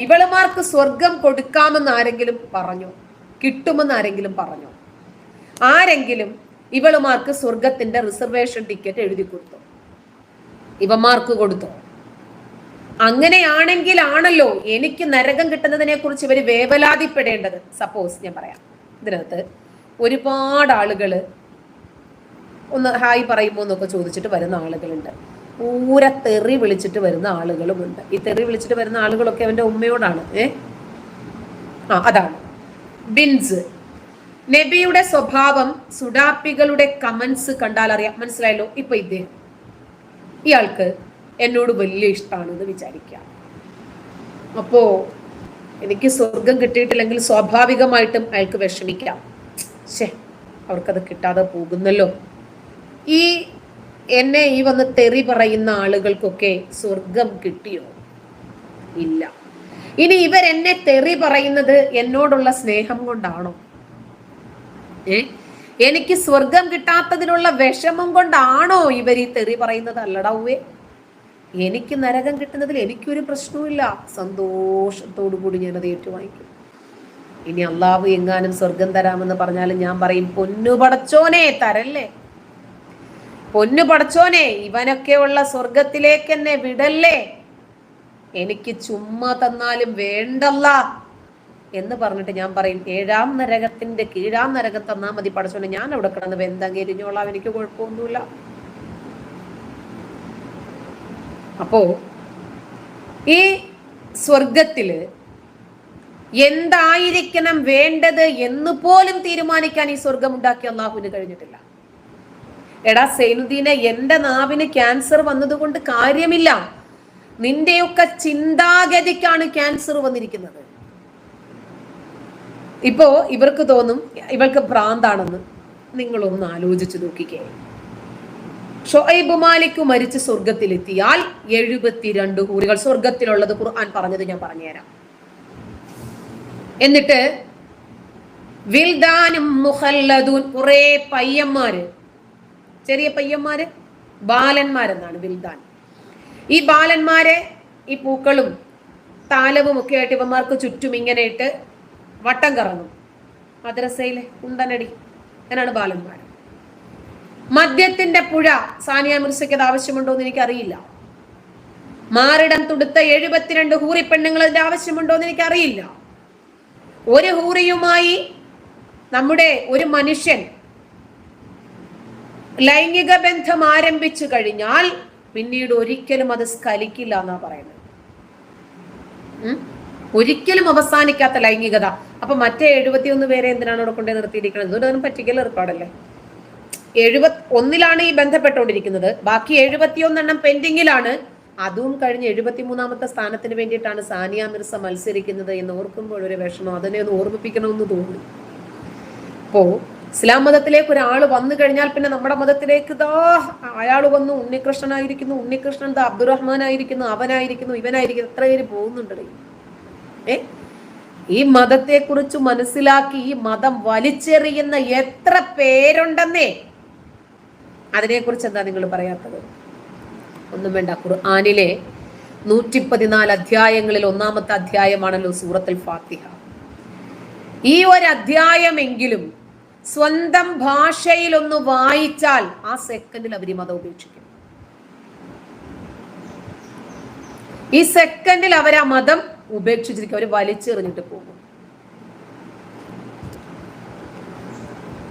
ഇവളുമാർക്ക് സ്വർഗം കൊടുക്കാമെന്ന് ആരെങ്കിലും പറഞ്ഞു? കിട്ടുമെന്ന് ആരെങ്കിലും പറഞ്ഞു? ആരെങ്കിലും ഇവളുമാർക്ക് സ്വർഗത്തിന്റെ റിസർവേഷൻ ടിക്കറ്റ് എഴുതി കൊടുത്തു. ഇവന്മാർക്ക് കൊടുത്തു. അങ്ങനെയാണെങ്കിലാണല്ലോ എനിക്ക് നരകം കിട്ടുന്നതിനെ കുറിച്ച് ഇവർ വേവലാതിപ്പെടേണ്ടത്. സപ്പോസ് ഞാൻ പറയാം. ഇതിനകത്ത് ഒരുപാട് ആളുകൾ ഒന്ന് ഹായ് പറയുമോ എന്നൊക്കെ ചോദിച്ചിട്ട് വരുന്ന ആളുകളുണ്ട്. പൂര തെറി വിളിച്ചിട്ട് വരുന്ന ആളുകളുമുണ്ട്. ഈ തെറി വിളിച്ചിട്ട് വരുന്ന ആളുകളൊക്കെ അവന്റെ ഉമ്മയോടാണ്. ഏ? ആ അതാണ്. ബിൻസ്. നബിയുടെ സ്വഭാവം സുഡാപ്പികളുടെ കമന്റ്സ് കണ്ടാൽ അറിയാം. മനസ്സിലായല്ലോ? ഇപ്പൊ ഇദ്ദേഹം. ഇയാൾക്ക് എന്നോട് വലിയ ഇഷ്ടമാണെന്ന് വിചാരിക്കാം അപ്പോ എനിക്ക് സ്വർഗം കിട്ടിയിട്ടില്ലെങ്കിൽ സ്വാഭാവികമായിട്ടും അയാൾക്ക് വിഷമിക്കാം. ശേ അവർക്കത് കിട്ടാതെ പോകുന്നല്ലോ. ഈ എന്നെ ഈ വന്ന് തെറി പറയുന്ന ആളുകൾക്കൊക്കെ സ്വർഗം കിട്ടിയോ? ഇല്ല. ഇനി ഇവരെന്നെ തെറി പറയുന്നത് എന്നോടുള്ള സ്നേഹം കൊണ്ടാണോ? ഏ? എനിക്ക് സ്വർഗം കിട്ടാത്തതിനുള്ള വിഷമം കൊണ്ടാണോ ഇവർ ഈ തെറി പറയുന്നത് അല്ലടാ ഉവേ എനിക്ക് നരകം കിട്ടുന്നതിൽ എനിക്കൊരു പ്രശ്നവുമില്ല. സന്തോഷത്തോടു കൂടി ഞാനത് ഏറ്റുവാങ്ങിക്കും. ഇനി അള്ളാഹു എങ്ങാനും സ്വർഗം തരാമെന്ന് പറഞ്ഞാലും ഞാൻ പറയും പൊന്നു പടച്ചോനെ തരല്ലേ? പൊന്നു പടച്ചോനെ ഇവനൊക്കെ ഉള്ള സ്വർഗത്തിലേക്ക് എന്നെ വിടല്ലേ? എനിക്ക് ചുമ്മാ തന്നാലും വേണ്ടല്ല എന്ന് പറഞ്ഞിട്ട് ഞാൻ പറയും ഏഴാം നരകത്തിന്റെ കീഴാം നരകം തന്നാ മതി പടച്ചോനെ. ഞാൻ അവിടെ കിടന്ന് വെന്തം എരിഞ്ഞോളാം എനിക്ക് കുഴപ്പമൊന്നുമില്ല. അപ്പോ ഈ സ്വർഗത്തിൽ എന്തായിരിക്കണം വേണ്ടത് എന്ന് പോലും തീരുമാനിക്കാൻ ഈ സ്വർഗം ഉണ്ടാക്കി അള്ളാഹുവിന് കഴിഞ്ഞിട്ടില്ല. എടാ സൈനുദ്ദീനെ എന്റെ നാവിന് ക്യാൻസർ വന്നതുകൊണ്ട് കാര്യമില്ല. നിന്റെയൊക്കെ ചിന്താഗതിക്കാണ് ക്യാൻസർ വന്നിരിക്കുന്നത്. ഇപ്പോ ഇവർക്ക് തോന്നും ഇവൾക്ക് ഭ്രാന്താണെന്ന് നിങ്ങളൊന്ന് ആലോചിച്ചു നോക്കിക്കേ. ഷൊയ്ബ് മാലിക് മരിച്ച് സ്വർഗത്തിലെത്തിയാൽ എഴുപത്തിരണ്ട് കൂറികൾ സ്വർഗത്തിലുള്ളത് ഖുർആൻ പറഞ്ഞത് ഞാൻ പറഞ്ഞുതരാം. എന്നിട്ട് വിൽദാനും കുറെ പയ്യന്മാര് ചെറിയ പയ്യന്മാര് ബാലന്മാരെന്നാണ് വിൽദാൻ ഈ ബാലന്മാരെ ഈ പൂക്കളും താലവും ഒക്കെ ആയിട്ട് ഇവന്മാർക്ക് ചുറ്റും ഇങ്ങനെ ഇട്ട് വട്ടം കറങ്ങും. മദ്രസയിലെ കുണ്ടനടി എന്നാണ് ബാലന്മാർ മദ്യത്തിന്റെ പുഴ സാനിയ മിർസയ്ക്ക് അത് ആവശ്യമുണ്ടോ എന്ന് എനിക്കറിയില്ല. മാറിടം തുടുത്ത എഴുപത്തിരണ്ട് ഹൂറി പെണ്ണുങ്ങൾ അതിന്റെ ആവശ്യമുണ്ടോ എന്ന് എനിക്കറിയില്ല. ഒരു ഹൂറിയുമായി നമ്മുടെ ഒരു മനുഷ്യൻ ലൈംഗിക ബന്ധം ആരംഭിച്ചു കഴിഞ്ഞാൽ പിന്നീട് ഒരിക്കലും അത് സ്കലിക്കില്ല എന്നാ പറയുന്നത്. ഒരിക്കലും അവസാനിക്കാത്ത ലൈംഗികത. അപ്പൊ മറ്റേ എഴുപത്തിയൊന്ന് പേരെ എന്തിനാണ് അവിടെ കൊണ്ടേ നിർത്തിയിരിക്കുന്നത്? ഇതൊരു പറ്റിക്കൽ ഏർപ്പാടല്ലേ? എഴുപത് ഒന്നിലാണ് ഈ ബന്ധപ്പെട്ടുകൊണ്ടിരിക്കുന്നത്. ബാക്കി എഴുപത്തിയൊന്നെണ്ണം പെൻഡിങ്ങിലാണ്. അതും കഴിഞ്ഞ് എഴുപത്തിമൂന്നാമത്തെ സ്ഥാനത്തിന് വേണ്ടിയിട്ടാണ് സാനിയ മിർസ മത്സരിക്കുന്നത് എന്ന് ഓർക്കുമ്പോൾ ഒരു വിഷമം. അതിനെ ഒന്ന് ഓർമ്മിപ്പിക്കണമെന്ന് തോന്നി. അപ്പോ ഇസ്ലാം മതത്തിലേക്ക് ഒരാൾ വന്നു കഴിഞ്ഞാൽ പിന്നെ നമ്മുടെ മതത്തിലേക്ക് ദാ അയാൾ വന്നു. ഉണ്ണികൃഷ്ണനായിരിക്കുന്നു. ഉണ്ണികൃഷ്ണൻ ദാ അബ്ദുറഹ്മാൻ ആയിരിക്കുന്നു അവനായിരിക്കുന്നു. ഇവനായിരിക്കുന്നു. എത്ര പേര് പോകുന്നുണ്ട് ഏ? ഈ മതത്തെക്കുറിച്ച് മനസ്സിലാക്കി ഈ മതം വലിച്ചെറിയുന്ന എത്ര പേരുണ്ടെന്നേ അതിനെക്കുറിച്ച് എന്താ നിങ്ങൾ പറയാത്തത്? ഒന്നും വേണ്ട. ഖുർആാനിലെ നൂറ്റി പതിനാല് അധ്യായങ്ങളിൽ ഒന്നാമത്തെ അധ്യായമാണല്ലോ സൂറത്തുൽ ഫാത്തിഹ. ഈ ഒരു അധ്യായമെങ്കിലും സ്വന്തം ഭാഷയിലൊന്ന് വായിച്ചാൽ ആ സെക്കൻഡിൽ അവർ മതം ഉപേക്ഷിക്കും. ഈ സെക്കൻഡിൽ അവർ ആ മതം ഉപേക്ഷിച്ചിരിക്കും. അവർ വലിച്ചെറിഞ്ഞിട്ട് പോകും.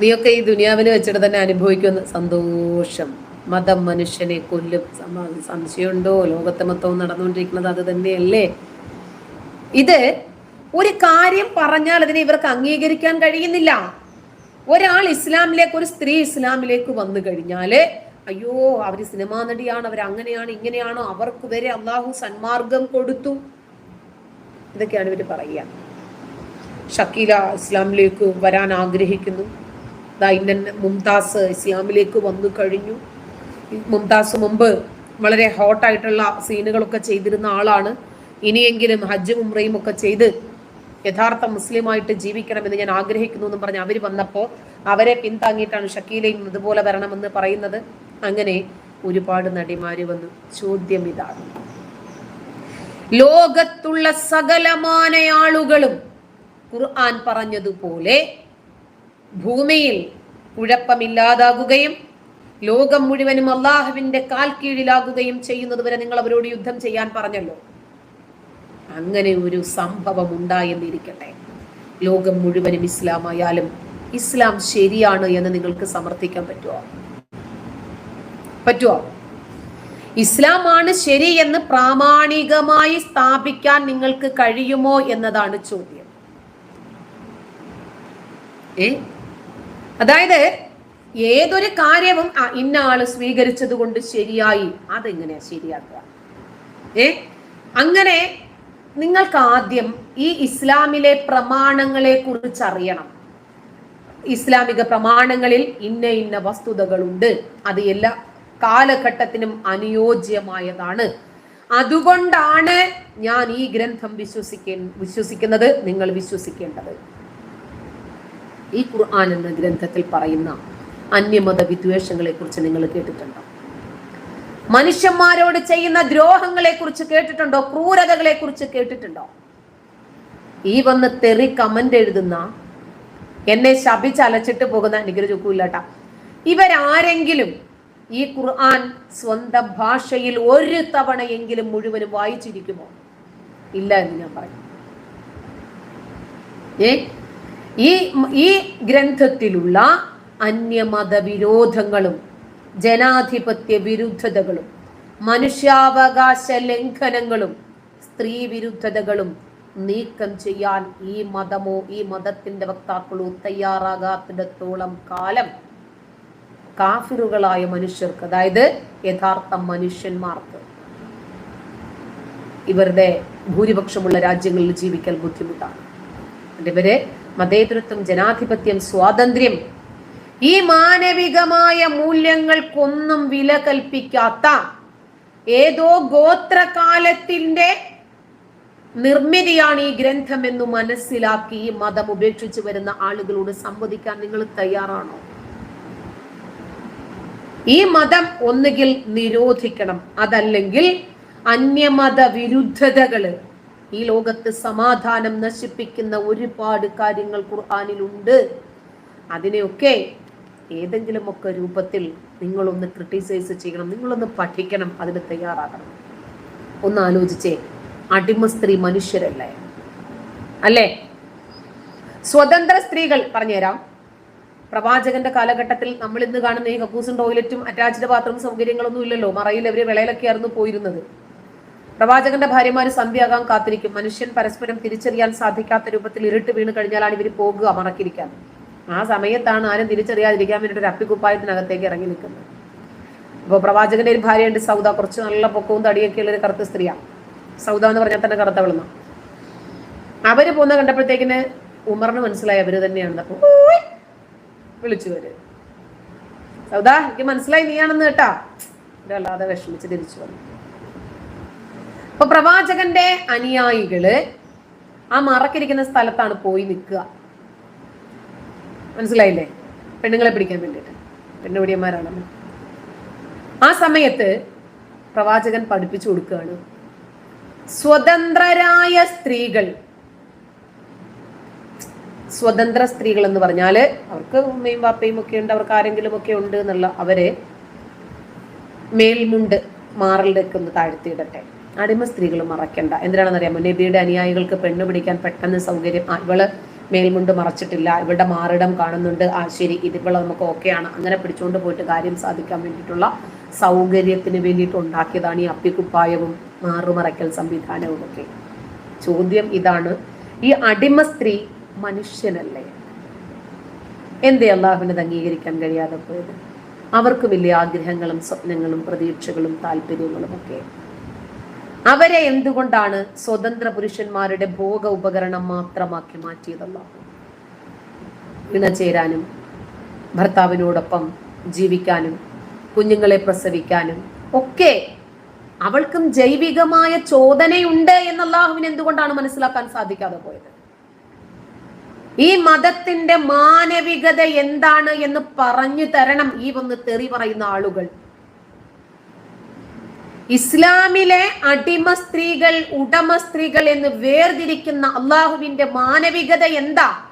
നീയൊക്കെ ഈ ദുനിയാവിനെ വെച്ചിട്ട് തന്നെ അനുഭവിക്കുന്ന സന്തോഷം. മതം മനുഷ്യനെ കൊല്ലും. സംശയമുണ്ടോ? ലോകത്തെ മൊത്തവും നടന്നുകൊണ്ടിരിക്കുന്നത് അത് തന്നെയല്ലേ? ഇത് ഒരു കാര്യം പറഞ്ഞാൽ അതിനെ ഇവർക്ക് അംഗീകരിക്കാൻ കഴിയുന്നില്ല. ഒരാൾ ഇസ്ലാമിലേക്ക് ഒരു സ്ത്രീ ഇസ്ലാമിലേക്ക് വന്നു കഴിഞ്ഞാൽ അയ്യോ അവർ സിനിമാ നടിയാണ് അവർ അങ്ങനെയാണ് ഇങ്ങനെയാണോ അവർക്ക് വരെ അള്ളാഹു സന്മാർഗം കൊടുത്തു. ഇതൊക്കെയാണ് ഇവർ പറയുക. ഷക്കീല ഇസ്ലാമിലേക്ക് വരാൻ ആഗ്രഹിക്കുന്നു. ദാ ഇന്ന മുംതാസ് ഇസ്ലാമിലേക്ക് വന്നു കഴിഞ്ഞു. മുംതാസ് മുമ്പ് വളരെ ഹോട്ടായിട്ടുള്ള സീനുകളൊക്കെ ചെയ്തിരുന്ന ആളാണ്. ഇനിയെങ്കിലും ഹജ്ജും ഉംറയും ഒക്കെ ചെയ്ത് യഥാർത്ഥ മുസ്ലിമായിട്ട് ജീവിക്കണമെന്ന് ഞാൻ ആഗ്രഹിക്കുന്നു എന്ന് പറഞ്ഞ് അവർ വന്നപ്പോൾ അവരെ പിന്താങ്ങിയിട്ടാണ് ഷക്കീലയും ഇതുപോലെ വരണമെന്ന് പറയുന്നത്. അങ്ങനെ ഒരുപാട് നടിമാര് വന്നു. ചോദ്യം ഇതാണ്. ലോകത്തുള്ള സകലമാന ആളുകളും ഖുർആൻ പറഞ്ഞതുപോലെ ഭൂമിയിൽ കുഴപ്പമില്ലാതാകുകയും ലോകം മുഴുവനും അള്ളാഹുവിന്റെ കാൽ കീഴിലാകുകയും ചെയ്യുന്നത് വരെ നിങ്ങൾ അവരോട് യുദ്ധം ചെയ്യാൻ പറഞ്ഞല്ലോ. അങ്ങനെ ഒരു സംഭവം ഉണ്ടായെന്നിരിക്കട്ടെ. ലോകം മുഴുവനും ഇസ്ലാമായാലും ഇസ്ലാം ശരിയാണ് എന്ന് നിങ്ങൾക്ക് സമർത്ഥിക്കാൻ പറ്റുമോ പറ്റുമോ ഇസ്ലാമാണ് ശരി എന്ന് പ്രാമാണികമായി സ്ഥാപിക്കാൻ നിങ്ങൾക്ക് കഴിയുമോ എന്നതാണ് ചോദ്യം. ഏ? അതായത് ഏതൊരു കാര്യവും ഇന്ന ആൾ സ്വീകരിച്ചത് കൊണ്ട് ശരിയായി അതെങ്ങനെയാ ശരിയാക്കുക? ഏ? അങ്ങനെ നിങ്ങൾക്ക് ആദ്യം ഈ ഇസ്ലാമിലെ പ്രമാണങ്ങളെ കുറിച്ച് അറിയണം ഇസ്ലാമിക പ്രമാണങ്ങളിൽ ഇന്ന ഇന്ന വസ്തുതകളുണ്ട്. അത് എല്ലാ കാലഘട്ടത്തിനും അനുയോജ്യമായതാണ്. അതുകൊണ്ടാണ് ഞാൻ ഈ ഗ്രന്ഥം വിശ്വസിക്ക വിശ്വസിക്കുന്നത് നിങ്ങൾ വിശ്വസിക്കേണ്ടത്. ഈ ഖുർആൻ എന്ന ഗ്രന്ഥത്തിൽ പറയുന്ന അന്യമത വിദ്വേഷങ്ങളെ കുറിച്ച് നിങ്ങൾ കേട്ടിട്ടുണ്ടോ? മനുഷ്യന്മാരോട് ചെയ്യുന്ന ദ്രോഹങ്ങളെ കുറിച്ച് കേട്ടിട്ടുണ്ടോ? ക്രൂരതകളെ കുറിച്ച് കേട്ടിട്ടുണ്ടോ? ഈ വന്ന് തെറി കമന്റ് എഴുതുന്ന എന്നെ ശപിച്ചലച്ചിട്ട് പോകുന്ന എനിക്കൊരു ചുക്കൂല്ലാട്ട. ഇവരാരെങ്കിലും ഈ ഖുർആൻ സ്വന്തം ഭാഷയിൽ ഒരു തവണയെങ്കിലും മുഴുവനും വായിച്ചിരിക്കുമോ? ഇല്ല എന്ന് ഞാൻ പറയും. ഏ? ഈ ഈ ഗ്രന്ഥത്തിലുള്ള അന്യമത വിരോധങ്ങളും ജനാധിപത്യ വിരുദ്ധതകളും മനുഷ്യാവകാശ ലംഘനങ്ങളും സ്ത്രീ വിരുദ്ധതകളും നീക്കം ചെയ്യാൻ ഈ മതമോ ഈ മതത്തിന്റെ വക്താക്കളോ തയ്യാറാകാത്തിടത്തോളം കാലം കാഫിറുകളായ മനുഷ്യർക്ക് അതായത് യഥാർത്ഥ മനുഷ്യന്മാർക്ക് ഇവരുടെ ഭൂരിപക്ഷമുള്ള രാജ്യങ്ങളിൽ ജീവിക്കാൻ ബുദ്ധിമുട്ടാണ്. ഇവർ മതേതൃത്വം ജനാധിപത്യം സ്വാതന്ത്ര്യം ഈ മാനവികമായ മൂല്യങ്ങൾക്കൊന്നും വില കൽപ്പിക്കാത്ത ഏതോ ഗോത്രകാലത്തിന്റെ നിർമ്മിതിയാണ് ഈ ഗ്രന്ഥം എന്ന് മനസ്സിലാക്കി ഈ മതം ഉപേക്ഷിച്ചു വരുന്ന ആളുകളോട് സംവദിക്കാൻ നിങ്ങൾ തയ്യാറാണോ? ഈ മതം ഒന്നുകിൽ നിരോധിക്കണം അതല്ലെങ്കിൽ അന്യമത വിരുദ്ധതകൾ ഈ ലോകത്ത് സമാധാനം നശിപ്പിക്കുന്ന ഒരുപാട് കാര്യങ്ങൾ ഖുർആാനിലുണ്ട്. അതിനെയൊക്കെ ഏതെങ്കിലും ഒക്കെ രൂപത്തിൽ നിങ്ങളൊന്ന് ക്രിട്ടിസൈസ് ചെയ്യണം നിങ്ങളൊന്ന് പഠിക്കണം അതിന് തയ്യാറാകണം. ഒന്ന് ആലോചിച്ചേ അടിമ സ്ത്രീ മനുഷ്യരല്ലേ? അല്ലേ? സ്വതന്ത്ര സ്ത്രീകൾ പറഞ്ഞുതരാം. പ്രവാചകന്റെ കാലഘട്ടത്തിൽ നമ്മൾ ഇന്ന് കാണുന്ന ഈ കക്കൂസും ടോയ്ലറ്റും അറ്റാച്ച്ഡ് ബാത്റൂം സൗകര്യങ്ങളൊന്നും ഇല്ലല്ലോ. മറയിൽ അവർ വിളയിലൊക്കെയായിരുന്നു പോയിരുന്നത്. പ്രവാചകന്റെ ഭാര്യമാര് സന്ധ്യയാകാൻ കാത്തിരിക്കും. മനുഷ്യൻ പരസ്പരം തിരിച്ചറിയാൻ സാധിക്കാത്ത രൂപത്തിൽ ഇരുട്ട് വീണ് കഴിഞ്ഞാലാണ് ഇവർ പോകുക മറക്കിരിക്കാൻ. ആ സമയത്താണ് ആരും തിരിച്ചറിയാതിരിക്കാൻ വേണ്ടിയിട്ട് ഒരു അപ്പിക്കുപ്പായത്തിനകത്തേക്ക് ഇറങ്ങി നിൽക്കുന്നത്. അപ്പോൾ പ്രവാചകന്റെ ഒരു ഭാര്യയുണ്ട് സൗദ. കുറച്ച് നല്ല പൊക്കവും തടിയൊക്കെ ഉള്ളൊരു കറുത്ത സ്ത്രീയാണ്. സൗദ എന്ന് പറഞ്ഞാൽ തന്നെ കറുത്ത വിളുന്ന അവർ പോകുന്ന കണ്ടപ്പോഴത്തേക്കിന് ഉമറിന് മനസ്സിലായി അവർ തന്നെയാണ് അപ്പൊ വിളിച്ചു വരെ സൗദ എനിക്ക് മനസ്സിലായി നീയാണെന്ന് കേട്ടാ. അല്ലാതെ വിഷമിച്ച് തിരിച്ചു വന്നു. അപ്പൊ പ്രവാചകന്റെ അനുയായികൾ ആ മറക്കിരിക്കുന്ന സ്ഥലത്താണ് പോയി നിൽക്കുക. മനസ്സിലായില്ലേ? പെണ്ണുങ്ങളെ പിടിക്കാൻ വേണ്ടിയിട്ട്. പെണ്ണുപിടിയന്മാരാണല്ലോ ആ സമയത്ത് പ്രവാചകൻ പഠിപ്പിച്ചു കൊടുക്കുകയാണ്. സ്വതന്ത്രരായ സ്ത്രീകൾ. സ്വതന്ത്ര സ്ത്രീകൾ എന്ന് പറഞ്ഞാൽ അവർക്ക് ഉമ്മയും വാപ്പയും ഒക്കെ ഉണ്ട് അവർക്ക് ആരെങ്കിലും ഒക്കെ ഉണ്ട് എന്നുള്ള അവരെ മേൽമുണ്ട് മാറലിലേക്ക് ഒന്ന് താഴ്ത്തിയിടട്ടെ. അടിമ സ്ത്രീകൾ മറക്കണ്ട. എന്തിനാണെന്നറിയാമോ? നബിയുടെ അനുയായികൾക്ക് പെണ്ണ് പിടിക്കാൻ പെട്ടെന്ന് സൗകര്യം ഇവൾ മേൽമുണ്ട് മറച്ചിട്ടില്ല ഇവളുടെ മാറിടം കാണുന്നുണ്ട്. ആ ശരി ഇതിപ്പോൾ നമുക്ക് ഓക്കെയാണ് അങ്ങനെ പിടിച്ചുകൊണ്ട് പോയിട്ട് കാര്യം സാധിക്കാൻ വേണ്ടിയിട്ടുള്ള സൗകര്യത്തിന് വേണ്ടിയിട്ട് ഉണ്ടാക്കിയതാണ് ഈ അപ്പിക്കുപ്പായവും മാറുമറയ്ക്കൽ സംവിധാനവും ഒക്കെ. ചോദ്യം ഇതാണ് ഈ അടിമ സ്ത്രീ മനുഷ്യനല്ലേ? എന്തേ അള്ളാഹുവിനത് അംഗീകരിക്കാൻ കഴിയാതെ പോയത്? അവർക്ക് വലിയ ആഗ്രഹങ്ങളും സ്വപ്നങ്ങളും പ്രതീക്ഷകളും താല്പര്യങ്ങളും ഒക്കെ. അവരെ എന്തുകൊണ്ടാണ് സ്വതന്ത്ര പുരുഷന്മാരുടെ ഭോഗ ഉപകരണം മാത്രമാക്കി മാറ്റിയതല്ല ഇണചേരാനും ഭർത്താവിനോടൊപ്പം ജീവിക്കാനും കുഞ്ഞുങ്ങളെ പ്രസവിക്കാനും ഒക്കെ അവൾക്കും ജൈവികമായ ചോദനയുണ്ട് എന്നല്ലാഹുവിന് എന്തുകൊണ്ടാണ് മനസ്സിലാക്കാൻ സാധിക്കാതെ പോയത്? ഈ മതത്തിന്റെ മാനവികത എന്താണ് എന്ന് പറഞ്ഞു തരണം ഈ വന്ന് തെറി പറയുന്ന ആളുകൾ. ഇസ്ലാമിലെ അടിമ സ്ത്രീകൾ ഉടമ സ്ത്രീകൾ എന്ന് വേർതിരിക്കുന്ന അള്ളാഹുവിന്റെ മാനവികത എന്താ?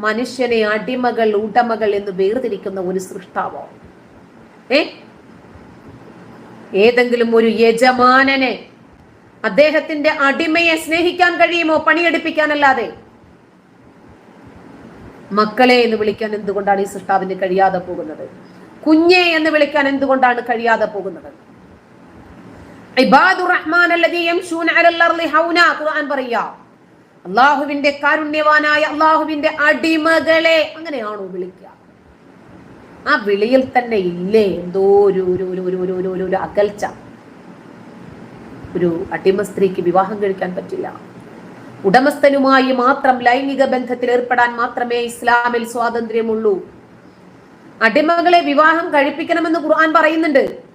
മനുഷ്യനെ അടിമകൾ ഉടമകൾ എന്ന് വേർതിരിക്കുന്ന ഒരു സൃഷ്ടാവോ? ഏ? ഏതെങ്കിലും ഒരു യജമാനനെ അദ്ദേഹത്തിന്റെ അടിമയെ സ്നേഹിക്കാൻ കഴിയുമോ? പണിയെടുപ്പിക്കാനല്ലാതെ? മക്കളെ എന്ന് വിളിക്കാൻ എന്തുകൊണ്ടാണ് ഈ സൃഷ്ടാവിന് കഴിയാതെ പോകുന്നത്? കുഞ്ഞെ എന്ന് വിളിക്കാൻ എന്തുകൊണ്ടാണ് കഴിയാതെ പോകുന്നത്? അള്ളാഹുവിന്റെ കാരുണ്യവാനായ അള്ളാഹുവിന്റെ അടിമകളെ അങ്ങനെയാണോ വിളിക്കുക? ആ വിളിയിൽ തന്നെ ഇല്ലേ? എന്തോ ഒരു ഒരു ഒരു ഒരു ഒരു ഒരു ഒരു അകൽച്ച. ഒരു അടിമ സ്ത്രീക്ക് വിവാഹം കഴിക്കാൻ പറ്റില്ല. ഉടമസ്ഥനുമായി മാത്രം ലൈംഗിക ബന്ധത്തിൽ ഏർപ്പെടാൻ മാത്രമേ ഇസ്ലാമിൽ സ്വാതന്ത്ര്യമുള്ളൂ. അടിമകളെ വിവാഹം കഴിപ്പിക്കണമെന്ന് ഖുർആൻ പറയുന്നുണ്ട്.